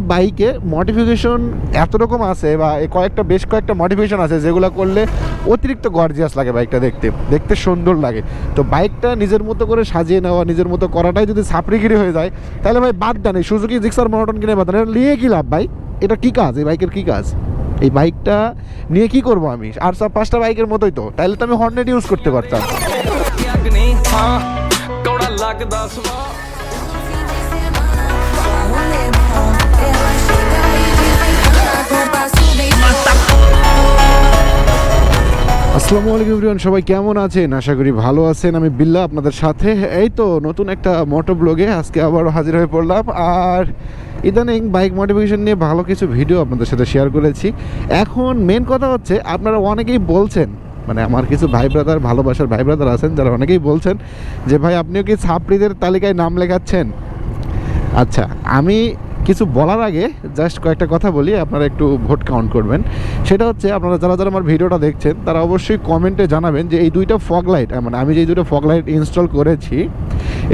বাইকে মডিফিকেশন এত রকম আছে বা কয়েকটা, বেশ কয়েকটা মডিফিকেশন আছে যেগুলো করলে অতিরিক্ত গর্জিয়াস লাগে বাইকটা দেখতে। দেখতে সুন্দর লাগে। তো বাইকটা নিজের মতো করে সাজিয়ে নেওয়া, নিজের মতো করাটাই যদি সাপড়িগিরি হয়ে যায়, তাহলে ভাই বাদ দেন। এই জিক্সার মনোটন কিনে বাদ নিয়ে কি লাভ ভাই? এটা কী কাজ? এই বাইকের কী কাজ? এই বাইকটা নিয়ে কি করব আমি? আর সব পাঁচটা বাইকের মতোই তো। তাহলে তো আমি হর্নেট ইউজ করতে পারতাম। আসসালামু আলাইকুম এভরিওয়ান, সবাই কেমন আছেন? আশা করি ভালো আছেন। আমি বিল্লা আপনাদের সাথে। এই তো নতুন একটা মোটো ব্লগে আজকে আবারও হাজির হয়ে পড়লাম। আর ইদানিং বাইক মডিফিকেশন নিয়ে ভালো কিছু ভিডিও আপনাদের সাথে শেয়ার করেছি। এখন মেন কথা হচ্ছে, আপনারা অনেকেই বলছেন মানে আমার কিছু ভাই ব্রাদার ভালোবাসার ভাই ব্রাদার আছেন, যারা অনেকেই বলছেন যে, ভাই, আপনিও কি ছাপড়িদের তালিকায় নাম লেখাচ্ছেন? আচ্ছা আমি কিছু বলার আগে জাস্ট কয়েকটা কথা বলি, আপনারা একটু ভোট কাউন্ট করবেন। সেটা হচ্ছে, আপনারা যারা যারা আমার ভিডিওটা দেখছেন, তারা অবশ্যই কমেন্টে জানাবেন যে এই দুইটা ফগ লাইট মানে আমি যে দুটো ফগ লাইট ইনস্টল করেছি,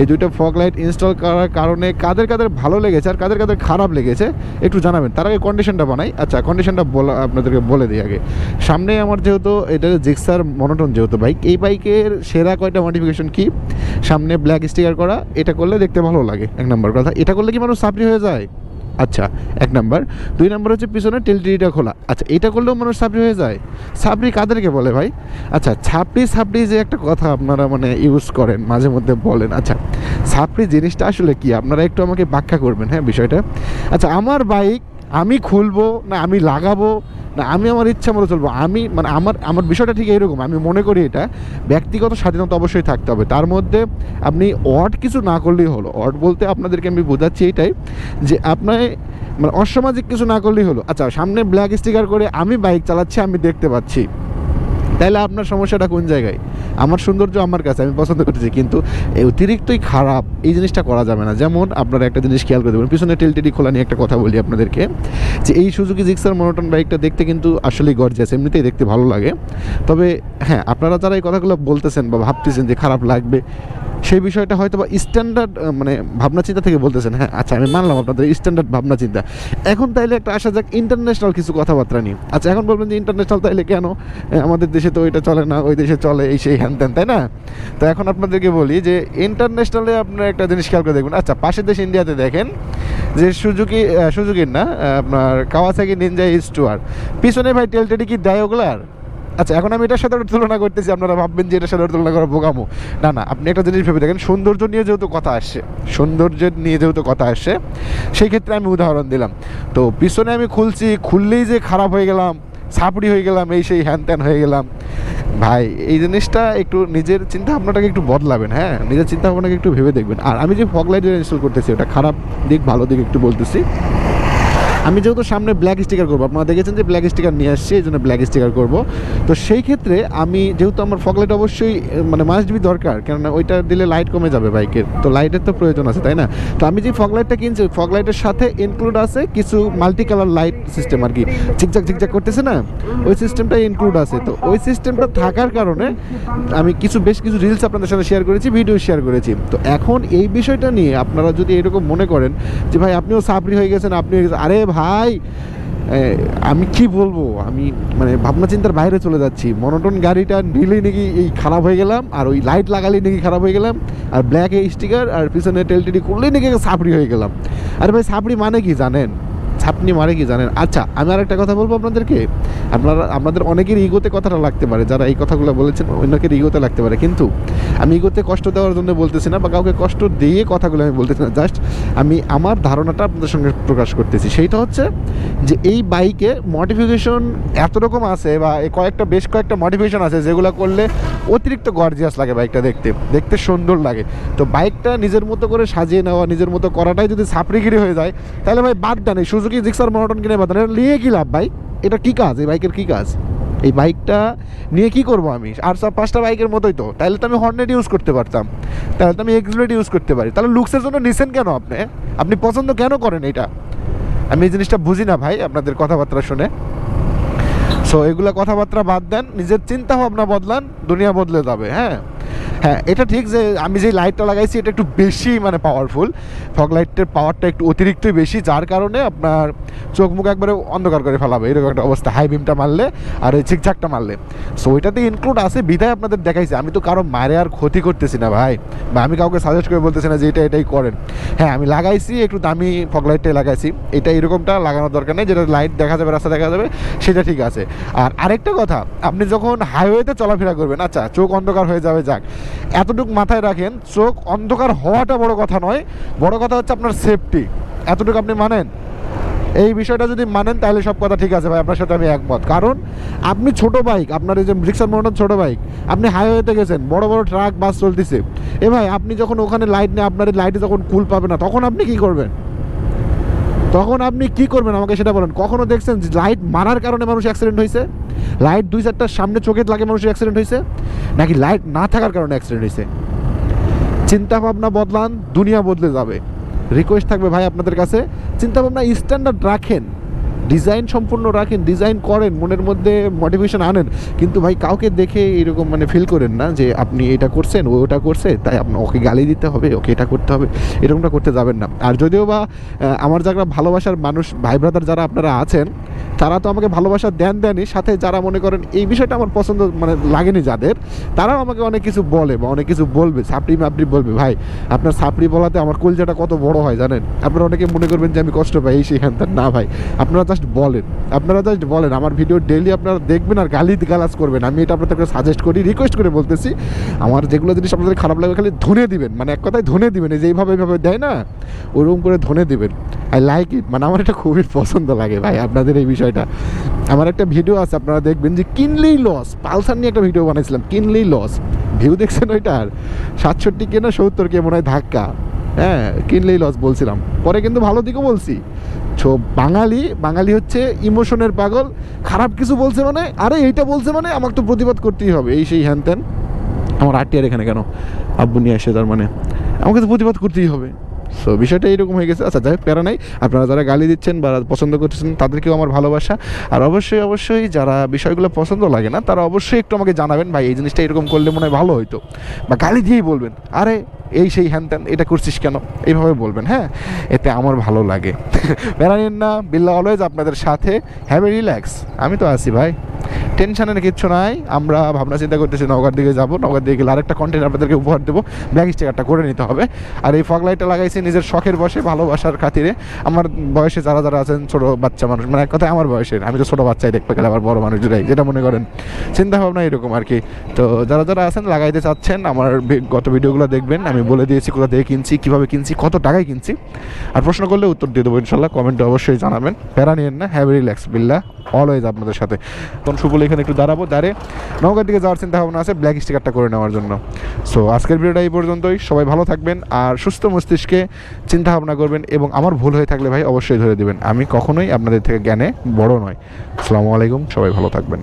এই দুইটা ফগ লাইট ইনস্টল করার কারণে কাদের কাদের ভালো লেগেছে আর কাদের কাদের খারাপ লেগেছে, একটু জানাবেন। তার আগে কন্ডিশনটা বানাই। আচ্ছা কন্ডিশনটা বলা, আপনাদেরকে বলে দিই আগে। সামনে আমার যেহেতু, এটা জিক্সার মনোটন যেহেতু বাইক এই বাইকের সেরা কয়টা মডিফিকেশন কি? সামনে ব্ল্যাক স্টিকার করা, এটা করলে দেখতে ভালো লাগে। এক নম্বর কথা, এটা করলে কি মানুষ সাপড়ি হয়ে যায়? আচ্ছা এক নাম্বার। দুই নাম্বার হচ্ছে পিছনে টেলটিটা খোলা। আচ্ছা এটা করলেও মানুষ সাপড়ি হয়ে যায়। সাপড়ি কাদেরকে বলে ভাই? আচ্ছা ছাপড়ি সাপড়ি যে একটা কথা আপনারা মানে ইউজ করেন, মাঝে মধ্যে বলেন। আচ্ছা সাপড়ি জিনিসটা আসলে কি? আপনারা একটু আমাকে ব্যাখ্যা করবেন হ্যাঁ বিষয়টা? আচ্ছা আমার বাইক আমি খুলবো না আমি লাগাবো? না, আমি আমার ইচ্ছা মতো চলবো। আমি মানে আমার আমার বিষয়টা ঠিক এরকম আমি মনে করি এটা, ব্যক্তিগত স্বাধীনতা অবশ্যই থাকতে হবে। তার মধ্যে আপনি অড কিছু না করলেই হলো। অড বলতে আপনাদেরকে আমি বোঝাচ্ছি এটাই যে আপনার মানে অসামাজিক কিছু না করলেই হলো। আচ্ছা সামনে ব্ল্যাক স্টিকার করে আমি বাইক চালাচ্ছি, আমি দেখতে পাচ্ছি। তাহলে আপনার সমস্যাটা কোন জায়গায়? আমার সৌন্দর্য আমার কাছে, আমি পছন্দ করতেছি কিন্তু অতিরিক্তই খারাপ এই জিনিসটা করা যাবে না। যেমন আপনারা একটা জিনিস খেয়াল করে দেবেন, পিছনে টেলটেডি খোলা নিয়ে একটা কথা বলি আপনাদেরকে, যে এই সুজুকি জিক্সার মনোটন বাইকটা দেখতে কিন্তু আসলেই গর্জিয়াস এমনিতেই দেখতে ভালো লাগে। তবে হ্যাঁ আপনারা যারা এই কথাগুলো বলতেছেন বা ভাবতেছেন যে খারাপ লাগবে সেই বিষয়টা হয়তো বা স্ট্যান্ডার্ড মানে ভাবনা চিন্তা থেকে বলতেছেন হ্যাঁ আচ্ছা আমি মানলাম আপনাদের স্ট্যান্ডার্ড ভাবনা চিন্তা এখন তাইলে একটা আসা যাক ইন্টারন্যাশনাল কিছু কথাবার্তা নিয়ে। আচ্ছা এখন বলবেন যে ইন্টারন্যাশনাল তাইলে কেন? আমাদের দেশে তো এটা চলে না, ওই দেশে চলে, এই সেই হ্যান ত্যান, তাই না? তো এখন আপনাদেরকে বলি যে ইন্টারন্যাশনালে আপনার একটা জিনিস খেয়াল করে দেখবেন আচ্ছা পাশের দেশ ইন্ডিয়াতে দেখেন যে সুজুকি সুজুকির না আপনার কাওয়াসাকি নিনজা ইস টুয়ার পিছনে ভাই টেলটেডি কি দেয় ওগুলার আচ্ছা এখন আমি এটার সাথে তুলনা করতেছি, আপনারা ভাববেন যে এটার সাথে তুলনা করা বোকামো। না না, আপনি একটা জিনিস ভেবে দেখেন, সৌন্দর্য নিয়ে যেহেতু কথা আসছে, সৌন্দর্য নিয়ে যেহেতু কথা আসছে, সেই ক্ষেত্রে আমি উদাহরণ দিলাম। তো পিছনে আমি খুলছি, খুললেই যে খারাপ হয়ে গেলাম, ছাপড়ি হয়ে গেলাম, এই সেই হ্যান ত্যান হয়ে গেলাম। ভাই, এই জিনিসটা একটু নিজের চিন্তা ভাবনাটাকে একটু বদলাবেন হ্যাঁ? নিজের চিন্তা ভাবনাকে একটু ভেবে দেখবেন। আর আমি যে ফগ ইনস্টল করতেছি, ওটা খারাপ দিক, ভালো দিক একটু বলতেছি। আমি যেহেতু সামনে ব্ল্যাক স্টিকার করব, আপনারা দেখেছেন যে ব্ল্যাক স্টিকার নিয়ে আসছি, এই জন্য ব্ল্যাক স্টিকার করব। তো সেই ক্ষেত্রে আমি, যেহেতু আমার ফগলাইট অবশ্যই মানে মাস্ট বি দরকার, কেননা ওইটা দিলে লাইট কমে যাবে বাইকের তো লাইটের তো প্রয়োজন আছে, তাই না? তো আমি যে ফগলাইটটা কিনছি ফগলাইটের সাথে ইনক্লুড আছে কিছু মাল্টি কালার লাইট সিস্টেম আর কি। ঝিকঝাক ঝিকঝাক করতেছে না? ওই সিস্টেমটা ইনক্লুড আছে। তো ওই সিস্টেমটা থাকার কারণে আমি কিছু, বেশ কিছু রিলস আপনাদের সাথে শেয়ার করেছি ভিডিও শেয়ার করেছি। তো এখন এই বিষয়টা নিয়ে আপনারা যদি এরকম মনে করেন যে, ভাই, আপনিও সাবরি হয়ে গেছেন, আপনি আরে ভাই আমি কি বলব? আমি মানে ভাবনা চিন্তার বাইরে চলে যাচ্ছি। মনোটন গাড়িটা নিলেই নাকি এই খারাপ হয়ে গেলাম, আর ওই লাইট লাগালেই নাকি খারাপ হয়ে গেলাম, আর ব্ল্যাক স্টিকার আর পিছনে টেলটিডি করলেই নাকি সাপড়ি হয়ে গেলাম। আরে ভাই, সাপড়ি মানে কি জানেন? ছাপনি মারে কি জানেন? আচ্ছা আমি আর একটা কথা বলব আপনাদেরকে। আপনারা আপনাদের অনেকের ইগোতে কথাটা লাগতে পারে, যারা এই কথাগুলো বলেছেন অনেকের ইগোতে লাগতে পারে। কিন্তু আমি ইগোতে কষ্ট দেওয়ার জন্য বলতেছি না বা কাউকে কষ্ট দিয়ে কথাগুলো আমি বলতেছি না। জাস্ট আমি আমার ধারণাটা আপনাদের সঙ্গে প্রকাশ করতেছি। সেইটা হচ্ছে যে এই বাইকে মডিফিকেশন এত রকম আছে বা কয়েকটা, বেশ কয়েকটা মডিফিকেশন আছে যেগুলো করলে অতিরিক্ত গর্জিয়াস লাগে বাইকটা দেখতে। দেখতে সুন্দর লাগে। তো বাইকটা নিজের মতো করে সাজিয়ে নেওয়া, নিজের মতো করাটাই যদি সাপড়িগিরি হয়ে যায়, তাহলে ভাই বাদ দেন। এই সুজুকি জিক্সার মনোটন কিনে বাদ এটা নিয়ে কি লাভ ভাই? এটা কি কাজ? এই বাইকের কি কাজ? এই বাইকটা নিয়ে কি করব আমি? আর সব পাঁচটা বাইকের মতোই তো। তাহলে তো আমি হর্নেট ইউজ করতে পারতাম। তাহলে তো আমি এক্সপ্লেট ইউজ করতে পারি। তাহলে লুকসের জন্য নিছেন কেন আপনি? আপনি পছন্দ কেন করেন এটা? আমি এই জিনিসটা বুঝি না ভাই আপনাদের কথাবার্তা শুনে। সো এগুলো কথাবার্তা বাদ দেন। নিজের চিন্তা ভাবনা বদলান, দুনিয়া বদলে যাবে হ্যাঁ? হ্যাঁ এটা ঠিক যে আমি যে লাইটটা লাগাইছি, এটা একটু বেশি মানে পাওয়ারফুল ফগ লাইটের পাওয়ারটা একটু অতিরিক্তই বেশি, যার কারণে আপনার চোখ মুখ একবারে অন্ধকার করে ফেলাবে। এরকম একটা অবস্থা। হাই বিমটা মারলে আর এই ঝিকঝাকটা মারলে। সো ওইটাতে ইনক্লুড আছে, বিধায় আপনাদের দেখাইছি। আমি তো কারও মারে আর ক্ষতি করতেছি না ভাই, বা আমি কাউকে সাজেস্ট করে বলতেছি না যে এটা এটাই করেন। হ্যাঁ আমি লাগাইছি, একটু দামি ফগ লাইটটাই লাগাইছি। এটা এরকমটা লাগানোর দরকার নেই, যেটা লাইট দেখা যাবে, রাস্তা দেখা যাবে, সেটা ঠিক আছে। আর আরেকটা কথা, আপনি যখন হাইওয়েতে চলাফেরা করবেন আচ্ছা চোখ অন্ধকার হয়ে যাবে, যাক। এতটুকু মাথায় রাখেন, চোখ অন্ধকার হওয়াটা বড় কথা নয়, বড় কথা হচ্ছে আপনার সেফটি এতটুকু আপনি মানেন? এই বিষয়টা যদি মানেন, তাহলে সব কথা ঠিক আছে ভাই, আপনার সাথে আমি একমত। কারণ আপনি ছোট বাইক আপনার এই যে রিক্সার মোটর ছোট বাইক আপনি হাইওয়েতে গেছেন, বড় বড় ট্রাক বাস চলতেছে। এ ভাই, আপনি যখন ওখানে লাইট নেই, আপনার এই লাইটে যখন কুল পাবে না, তখন আপনি কি করবেন? তখন আপনি কি করবেন আমাকে সেটা বলেন। কখনো দেখছেন লাইট মারার কারণে মানুষ অ্যাক্সিডেন্ট হয়েছে? লাইট দুই চারটার সামনে চোখে লাগে মানুষের অ্যাক্সিডেন্ট হয়েছে? নাকি লাইট না থাকার কারণে অ্যাক্সিডেন্ট হয়েছে? চিন্তা ভাবনা বদলান, দুনিয়া বদলে যাবে। রিকোয়েস্ট থাকবে ভাই আপনাদের কাছে। চিন্তা ভাবনা স্ট্যান্ডার্ড রাখেন। ডিজাইন সম্পূর্ণ রাখেন, ডিজাইন করেন, মনের মধ্যে মোটিভেশন আনেন। কিন্তু ভাই, কাউকে দেখে এরকম মানে ফিল করেন না যে আপনি এটা করছেন, ও ওটা করছে, তাই আপনি, ওকে গালি দিতে হবে, ওকে এটা করতে হবে, এরকমটা করতে যাবেন না। আর যদিও বা আমার যারা ভালোবাসার মানুষ ভাই ব্রাদার যারা আপনারা আছেন তারা তো আমাকে ভালোবাসা দেন দেনই। সাথে যারা মনে করেন এই বিষয়টা আমার পছন্দ মানে লাগেনি যাদের, তারাও আমাকে অনেক কিছু বলে বা অনেক কিছু বলবে সাপড়ি মাপড়ি বলবে। ভাই, আপনার সাপড়ি বলাতে আমার কলজাটা কত বড় হয় জানেন? আপনারা অনেকে মনে করবেন যে আমি কষ্ট পাই, এই সেখান না ভাই, আপনারা জাস্ট বলেন। আপনারা জাস্ট বলেন। আমার ভিডিও ডেইলি আপনারা দেখবেন আর গালি গালাজ করবেন। আমি এটা আপনাদেরকে সাজেস্ট করি রিকোয়েস্ট করে বলতেছি। আমার যেগুলো জিনিস আপনাদের খারাপ লাগে, খালি ধনে দিবেন। মানে এক কথায় ধনে দিবেন। এই যে এইভাবে এইভাবে দেয় না, ওরকম করে ধনে দিবেন। আই লাইক ইট মানে আমার এটা খুবই পছন্দ লাগে ভাই, আপনাদের এই বিষয়টা। আমার একটা ভিডিও আছে, আপনারা দেখবেন যে কিনলেই লস পালসার নিয়ে একটা ভিডিও বানাইছিলাম কিনলেই লস ভিউ দেখছেন ওইটার? সাতষট্টি কে না সত্তর কে, মনে হয় ধাক্কা। হ্যাঁ কিনলেই লস বলছিলাম। পরে কিন্তু ভালো দিকও বলছি। ছো, বাঙালি বাঙালি হচ্ছে ইমোশনের পাগল। খারাপ কিছু বলছে মানে আরে এইটা বলছে মানে আমাকে তো প্রতিবাদ করতেই হবে। এই সেই হ্যান ত্যান। আমার আর এখানে কেন? আব্বু নিয়ে আসে তার মানে। আমাকে তো প্রতিবাদ করতেই হবে। সো বিষয়টা এরকম হয়ে গেছে। আচ্ছা যাই প্যারা নাই। আপনারা যারা গালি দিচ্ছেন বা পছন্দ করতেছেন, তাদেরকেও আমার ভালোবাসা। আর অবশ্যই অবশ্যই যারা বিষয়গুলো পছন্দ লাগে না, তারা অবশ্যই একটু আমাকে জানাবেন, ভাই, এই জিনিসটা এরকম করলে মনে হয় ভালো হইতো। বা গালি দিয়েই বলবেন, আরে, এই সেই হ্যান ত্যান, এটা করছিস কেন? এইভাবে বলবেন হ্যাঁ? এতে আমার ভালো লাগে। প্যারা নিন না, বিল্লা অলওয়েজ আপনাদের সাথে। হ্যাভ এ রিল্যাক্স আমি তো আছি, ভাই। টেনশনের কিচ্ছু নাই। আমরা ভাবনা চিন্তা করতেছি নওগাঁর দিকে যাব। নওগাঁর দিকে গেলে আরেকটা কন্টেন্ট আপনাদেরকে উপহার দেবো। ব্ল্যাক স্টিকারটা করে নিতে হবে। আর এই ফগ লাইটটা লাগাইছি নিজের শখের বসে, ভালোবাসার খাতিরে। আমার বয়সে যারা যারা আছেন, ছোটো বাচ্চা মানুষ মানে এক কথায় আমার বয়সের, আমি তো ছোটো বাচ্চাই দেখতে গেলে আবার বড় মানুষরাই যেটা মনে করেন। চিন্তা ভাবনা এরকম আর কি। তো যারা যারা আছেন, লাগাইতে চাচ্ছেন, আমার গত ভিডিওগুলো দেখবেন। আমি বলে দিয়েছি কোথা থেকে কিনছি, কীভাবে কিনছি, কত টাকায় কিনছি। আর প্রশ্ন করলে উত্তর দিয়ে দেবো ইনশাল্লাহ, কমেন্টে অবশ্যই জানাবেন। প্যারা নিয়েন না হ্যাভ রিল্যাক্স বিল্লা অলওয়েজ আপনাদের সাথে। তখন সুবল এখানে একটু দাঁড়াবো, দাঁড়ে নৌকার দিকে যাওয়ার চিন্তা ভাবনা আছে ব্ল্যাক স্টিকারটা করে নেওয়ার জন্য। সো আজকের ভিডিওটা এই পর্যন্তই। সবাই ভালো থাকবেন আর সুস্থ মস্তিষ্কে চিন্তা ভাবনা করবেন এবং আমার ভুল হয়ে থাকলে ভাই অবশ্যই ধরে দেবেন। আমি কখনোই আপনাদের থেকে জ্ঞানে বড় নয় আসসালামু আলাইকুম, সবাই ভালো থাকবেন।